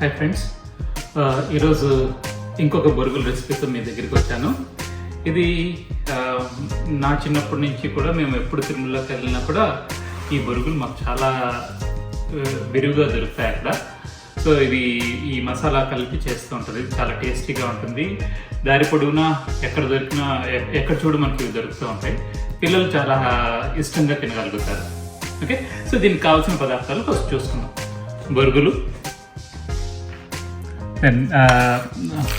Hi friends ఈరోజు ఇంకొక బొరుగుల రెసిపీతో మీ దగ్గరికి వచ్చాను. ఇది నా చిన్నప్పటి నుంచి కూడా మేము ఎప్పుడు తిరుమలకి వెళ్ళినా కూడా ఈ బొరుగులు మాకు చాలా ఆ, విరివిగా దొరుకుతాయి అక్కడ. సో ఇది ఈ మసాలా కలిపి చేస్తూ ఉంటుంది. చాలా టేస్టీగా ఉంటుంది. దారి పొడవునా ఎక్కడ దొరికినా ఎక్కడ చూడు మనకి ఇవి దొరుకుతూ ఉంటాయి. పిల్లలు చాలా ఇష్టంగా తినగలుగుతారు. ఓకే? సో దీనికి కావాల్సిన పదార్థాలు ఫస్ట్ చూసుకుందాం. బొరుగులు దెన్ uh,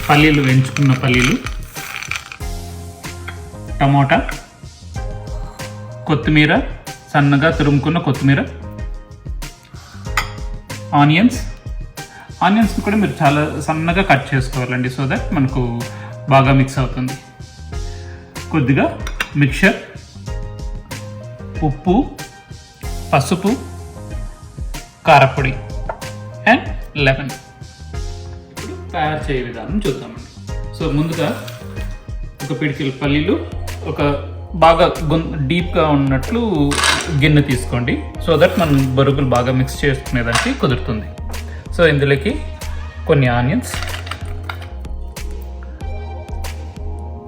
పల్లీలు వేయించుకున్న పల్లీలు. టమోటా. కొత్తిమీర. సన్నగా తురుముకున్న కొత్తిమీర. ఆనియన్స్. ఆనియన్స్ని కూడా మీరు చాలా సన్నగా కట్ చేసుకోవాలండి సో దట్ మనకు బాగా మిక్స్ అవుతుంది. కొద్దిగా మిక్చర్. ఉప్పు. పసుపు. కారపొడి. అండ్ లెమన్ తయారు చేయ విధానం చూద్దామండి. సో ముందుగా ఒక పిడికిల పల్లీలు ఒక బాగా గొం డీప్గా ఉన్నట్లు గిన్నె తీసుకోండి. సో దట్ మనం బరుగులు బాగా మిక్స్ చేసుకునేదానికి కుదురుతుంది. సో ఇందులోకి కొన్ని ఆనియన్స్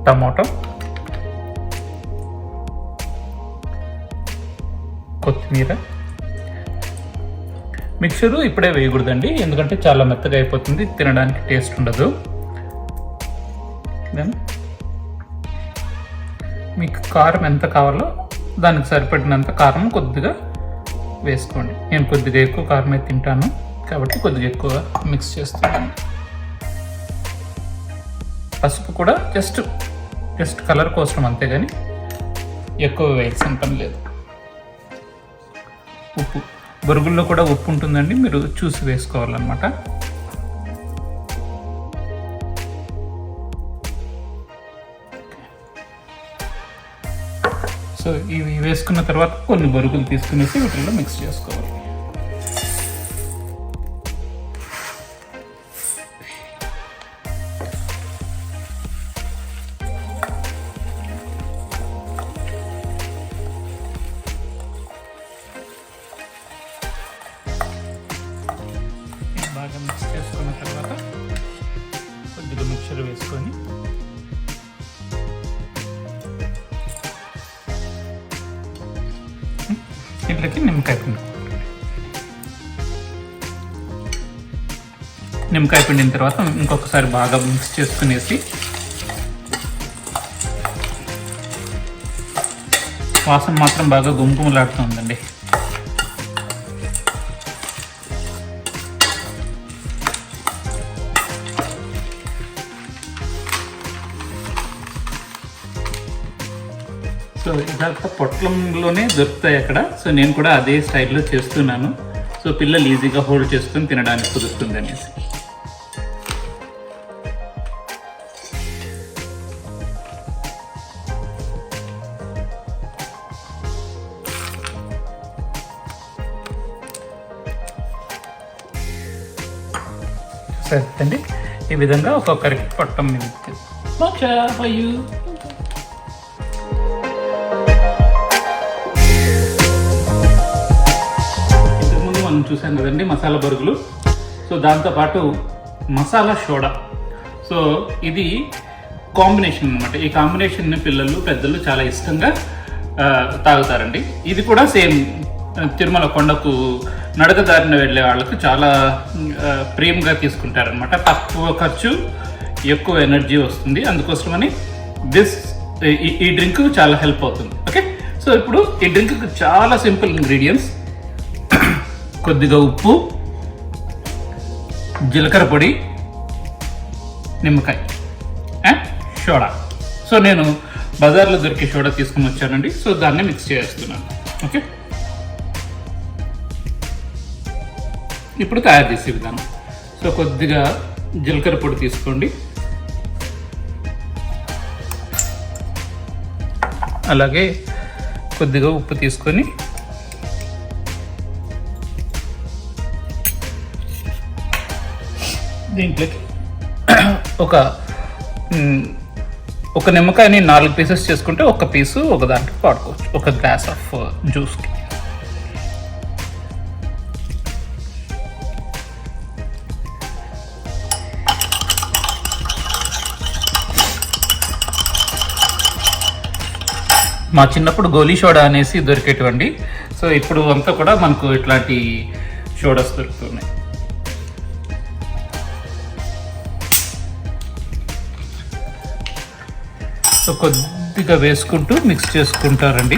టమాటో కొత్తిమీర మిక్చరు ఇప్పుడే వేయకూడదండి ఎందుకంటే చాలా మెత్తగా అయిపోతుంది తినడానికి టేస్ట్ ఉండదు. దెన్ మీకు కారం ఎంత కావాలో దానికి సరిపడినంత కారం కొద్దిగా వేసుకోండి. నేను కొద్దిగా ఎక్కువ కారమే తింటాను కాబట్టి కొద్దిగా ఎక్కువ మిక్స్ చేస్తున్నాను. పసుపు కూడా జస్ట్ జస్ట్ కలర్ కోసం కానీ ఎక్కువ వేయాల్సిన పని లేదు. ఉప్పు. బొరుగుల్లో కూడా ఉప్పు ఉంటుందండి మీరు చూసి వేసుకోవాలన్నమాట. సో ఇవి వేసుకున్న తర్వాత కొన్ని బొరుగులు తీసుకునేసి వీటిల్లో మిక్స్ చేసుకోవాలి. మిక్చర్ వేసుకొని ఇట్లకి నిమ్మకాయ పిండి. నిమ్మకాయ పిండిన తర్వాత ఇంకొకసారి బాగా మిక్స్ చేసుకునేసి వాసన మాత్రం బాగా గుమ్గుమలాడుతుందండి సో ఇదంతా పొట్లంలోనే దొరుకుతాయి అక్కడ. సో నేను కూడా అదే స్టైల్లో చేస్తున్నాను. సో పిల్లలు ఈజీగా హోల్డ్ చేసుకొని తినడానికి కుదురుతుంది అనేసి. సరే ఈ విధంగా ఒక్కొక్కరికి పొట్టం మీద మోక్ష చూసాం కదండి మసాలా బరుగులు. సో దాంతోపాటు మసాలా సోడా. సో ఇది కాంబినేషన్ అనమాట ఈ కాంబినేషన్ని పిల్లలు పెద్దలు చాలా ఇష్టంగా తాగుతారండి. ఇది కూడా సేమ్ తిరుమల కొండకు నడకదారిన వెళ్ళే వాళ్ళకు చాలా ప్రేమగా తీసుకుంటారనమాట తక్కువ ఖర్చు ఎక్కువ ఎనర్జీ వస్తుంది. అందుకోసమని దిస్ ఈ- ఈ డ్రింక్ చాలా హెల్ప్ అవుతుంది. ఓకే? సో ఇప్పుడు ఈ డ్రింక్ చాలా సింపుల్ ఇంగ్రీడియంట్స్. కొద్దిగా ఉప్పు జీలకర్ర పొడి నిమ్మకాయ సోడా. సో నేను బజార్లో దొరికే సోడా తీసుకుని వచ్చానండి. సో దాన్ని మిక్స్ చేస్తున్నాను. ఓకే? ఇప్పుడు తయారు చేసే విధానం. సో కొద్దిగా జీలకర్ర పొడి తీసుకోండి. అలాగే కొద్దిగా ఉప్పు తీసుకొని దీంట్లోకి ఒక ఒక నిమ్మకాయని నాలుగు పీసెస్ చేసుకుంటే ఒక పీసు ఒక దాంట్లో వాడుకోవచ్చు. ఒక గ్లాస్ ఆఫ్ జ్యూస్కి మా చిన్నప్పుడు గోలీ సోడా అనేసి దొరికేటువంటి సో ఇప్పుడు అంతా కూడా మనకు ఇట్లాంటి షోడస్ దొరుకుతున్నాయి. కొద్దిగా వేసుకుంటూ మిక్స్ చేసుకుంటారండి.